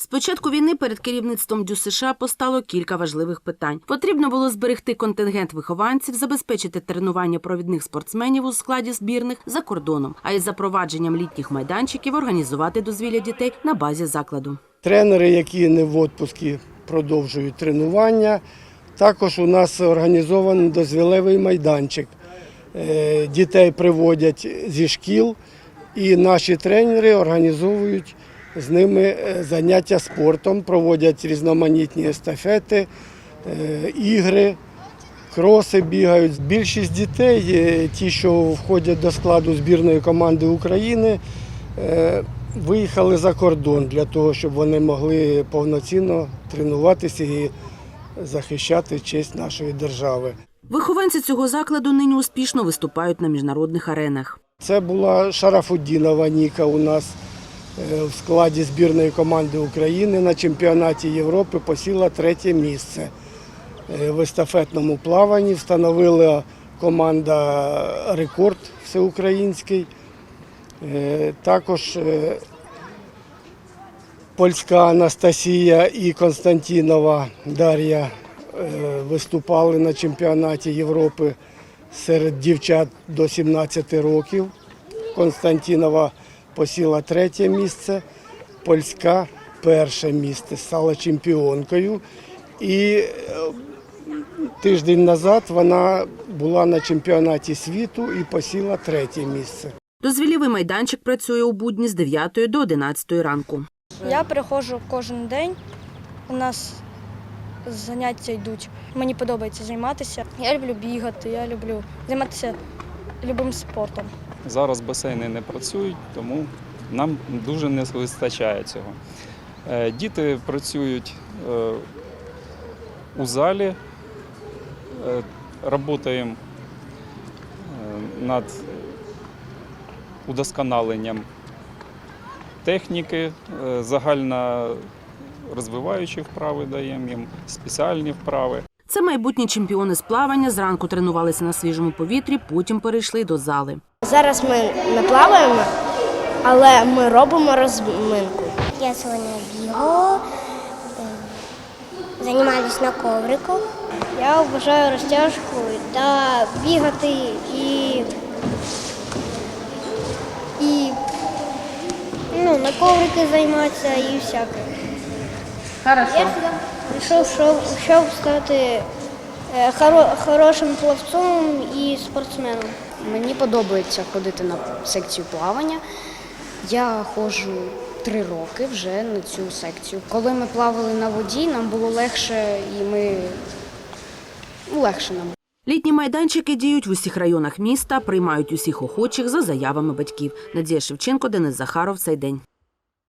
З початку війни перед керівництвом ДЮСШ постало кілька важливих питань. Потрібно було зберегти контингент вихованців, забезпечити тренування провідних спортсменів у складі збірних за кордоном, а із запровадженням літніх майданчиків організувати дозвілля дітей на базі закладу. Тренери, які не в відпустці, продовжують тренування. Також у нас організований дозвілевий майданчик. Е, Дітей приводять зі шкіл, і наші тренери організовують з ними е, заняття спортом, проводять різноманітні естафети, е, ігри, кроси бігають. Більшість дітей, е, ті, що входять до складу збірної команди України, виїхали за кордон для того, щоб вони могли повноцінно тренуватися і захищати честь нашої держави. Вихованці цього закладу нині успішно виступають на міжнародних аренах. Це була Шарафуддінова Ніка у нас в складі збірної команди України на чемпіонаті Європи посіла третє місце. Е, В естафетному плаванні встановила команда рекорд всеукраїнський. Е, Також е, польська Анастасія і Константінова Дар'я е, виступали на чемпіонаті Європи серед дівчат до 17 років. Константінова посіла третє місце, польська перше місце, стала чемпіонкою. І е, тиждень назад вона була на чемпіонаті світу і посіла третє місце. Дозвілєвий майданчик працює у будні з 9 до 11 ранку. Я приходжу кожен день. У нас заняття йдуть. Мені подобається займатися. Я люблю бігати, я люблю займатися любим спортом. Зараз басейни не працюють, тому нам дуже не вистачає цього. Е, Діти працюють е, у залі, е, працюємо над удосконаленням техніки, е, загально розвиваючі вправи даємо їм, спеціальні вправи. Це майбутні чемпіони з плавання. Зранку тренувалися на свіжому повітрі, потім перейшли до зали. Зараз ми не плаваємо, але ми робимо розминку. Я сьогодні бігала, займалась на коврику. Я вважаю розтяжку та бігати і, і ну, на коврики займатися і всяке. Хорошо. Прийшов, щоб, щоб стати е, хорошим плавцом і спортсменом. Мені подобається ходити на секцію плавання. Я ходжу три роки вже на цю секцію. Коли ми плавали на воді, нам було легше і ми ну, легше нам. Літні майданчики діють в усіх районах міста, приймають усіх охочих за заявами батьків. Надія Шевченко, Денис Захаров. Цей день.